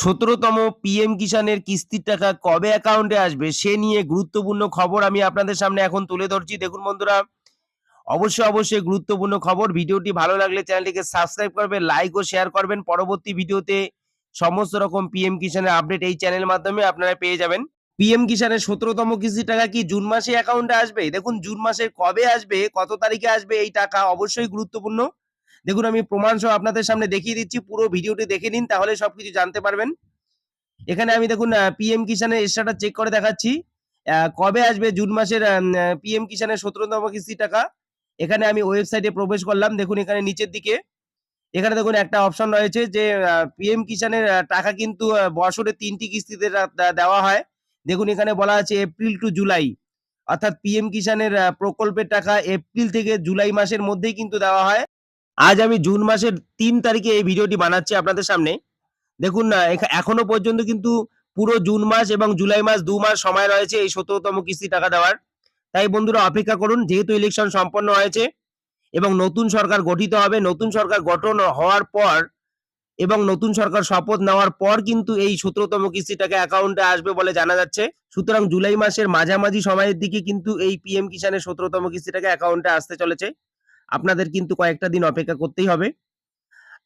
সতেরোতম পিএম কিষানের কিস্তির টাকা কবে অ্যাকাউন্টে আসবে, সে নিয়ে গুরুত্বপূর্ণ খবর আমি আপনাদের সামনে এখন তুলে ধরছি। দেখুন বন্ধুরা, অবশ্যই অবশ্যই গুরুত্বপূর্ণ খবর। ভিডিওটি ভালো লাগলে চ্যানেলটিকে সাবস্ক্রাইব করবেন লাইক ও শেয়ার করবেন। পরবর্তী ভিডিওতে সমস্ত রকম পিএম কিষানের আপডেট এই চ্যানেলের মাধ্যমে আপনারা পেয়ে যাবেন। পিএম কিষানের সতেরোতম কিস্তির টাকা কি জুন মাসে অ্যাকাউন্টে আসবে? দেখুন, জুন মাসের কবে আসবে, কত তারিখে আসবে, এই টাকা অবশ্যই গুরুত্বপূর্ণ। দেখুন, আমি প্রমাণ সহ আপনাদের সামনে দেখিয়ে দিচ্ছি, পুরো ভিডিওটি দেখে নিন, তাহলে সবকিছু জানতে পারবেন। এখানে আমি দেখুন পিএম কিষানের স্ট্যাটাস চেক করে দেখাচ্ছি। কবে আসবে? জুন মাসের পিএম কিষানের সতেরোতম কিস্তি টাকা। এখানে আমি ওয়েবসাইটে প্রবেশ করলাম, দেখুন এখানে নিচের দিকে। এখানে দেখুন একটা অপশন রয়েছে যে পিএম কিষানের টাকা কিন্তু বছরে তিনটি কিস্তিতে দেওয়া হয়। দেখুন এখানে বলা আছে এপ্রিল টু জুলাই অর্থাৎ পিএম কিষানের প্রকল্পের টাকা এপ্রিল থেকে জুলাই মাসের মধ্যেই কিন্তু দেওয়া হয়। আজ আমি জুন মাসের তিন তারিখে এই ভিডিওটি বানাচ্ছি আপনাদের সামনে। দেখুন না এখনও পর্যন্ত কিন্তু পুরো জুন মাস এবং জুলাই মাস দু মাস সময় রয়েছে এই সতেরোতম কিস্তি টাকা দেওয়ার। তাই বন্ধুরা অপেক্ষা করুন, যেহেতু ইলেকশন সম্পন্ন হয়েছে এবং নতুন সরকার গঠিত হবে, নতুন সরকার গঠন হওয়ার পর এবং নতুন সরকার শপথ নেওয়ার পর কিন্তু এই সতেরোতম কিস্তি টাকা অ্যাকাউন্টে আসবে বলে জানা যাচ্ছে। সুতরাং জুলাই মাসের মাঝামাঝি সময়ের দিকে কিন্তু এই পিএম কিষানের সতেরোতম কিস্তি টাকা অ্যাকাউন্টে আসতে চলেছে। আপনাদের কিন্তু কয়েকটা দিন অপেক্ষা করতেই হবে।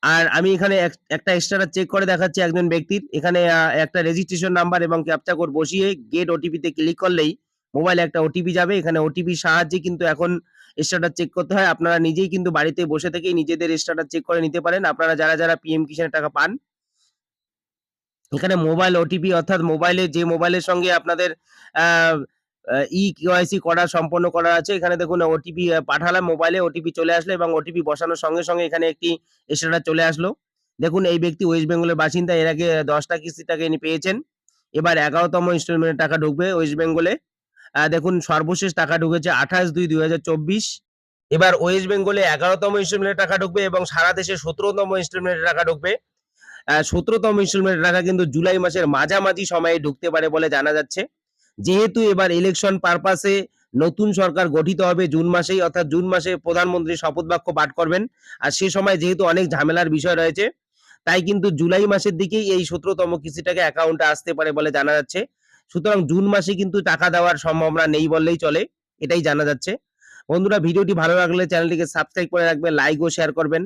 আর আমি এখানে এক- একটা এক্সট্রা চেক করে দেখাচ্ছি একজন ব্যক্তির। এখানে একটা রেজিস্ট্রেশন নাম্বার এবং ক্যাপচা কোড বসিয়ে গেট ওটিপিতে ক্লিক করলেই মোবাইলে একটা ওটিপি যাবে। এখানে ওটিপির সাহায্যে কিন্তু এখন স্ট্যাটাস চেক করতে হয়। আপনারা নিজেই কিন্তু বাড়িতে বসে থেকেই নিজেদের স্ট্যাটাস চেক করে নিতে পারেন। আপনারা যারা যারা পিএম কিষানের টাকা পান, এখানে মোবাইল ওটিপি অর্থাৎ মোবাইলে যে মোবাইলের সঙ্গে আপনাদের ই কেওয়াইসি করা সম্পন্ন করা আছে। এখানে দেখুন ওটিপি পাঠালাম মোবাইলে ওটিপি চলে আসলো এবং ওটিপি বসানোর সঙ্গে সঙ্গে এখানে একটি স্ট্যাটাস চলে আসলো। দেখুন, এই ব্যক্তি ওয়েস্ট বেঙ্গলের বাসিন্দা, এর আগে দশটা কিস্তি টাকা ইনি পেয়েছেন। এবার এগারোতম ইনস্টলমেন্টের টাকা ঢুকবে ওয়েস্ট বেঙ্গলে দেখুন, সর্বশেষ টাকা ঢুকেছে আঠাশ দুই দুই এবার ওয়েস্ট বেঙ্গলে এগারোতম ইনস্টলমেন্টের টাকা ঢুকবে এবং সারা দেশে সতেরোতম ইনস্টলমেন্টের টাকা ঢুকবে। সতেরোতম ইনস্টলমেন্টের টাকা কিন্তু জুলাই মাসের মাঝামাঝি সময়ে ঢুকতে পারে বলে জানা যাচ্ছে। যেহেতু এবার ইলেকশন পারপাসে নতুন সরকার গঠিত হবে জুন মাসেই, অর্থাৎ জুন মাসে প্রধানমন্ত্রী শপথ বাক্য পাঠ করবেন। আর সে সময় যেহেতু অনেক ঝামেলার বিষয় রয়েছে, তাই কিন্তু জুলাই মাসের দিকেই এই সতেরোতম কিস্তিটাকে অ্যাকাউন্টে আসতে পারে বলে জানা যাচ্ছে। সুতরাং জুন মাসে কিন্তু টাকা দেওয়ার সম্ভাবনা নেই বললেই চলে, এটাই জানা যাচ্ছে। বন্ধুরা, ভিডিওটি ভালো লাগলে চ্যানেলটিকে সাবস্ক্রাইব করে রাখবেন লাইক ও শেয়ার করবেন।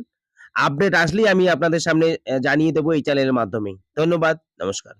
আপডেট আসলেই আমি আপনাদের সামনে জানিয়ে দেবো এই চ্যানেলের মাধ্যমে। ধন্যবাদ, নমস্কার।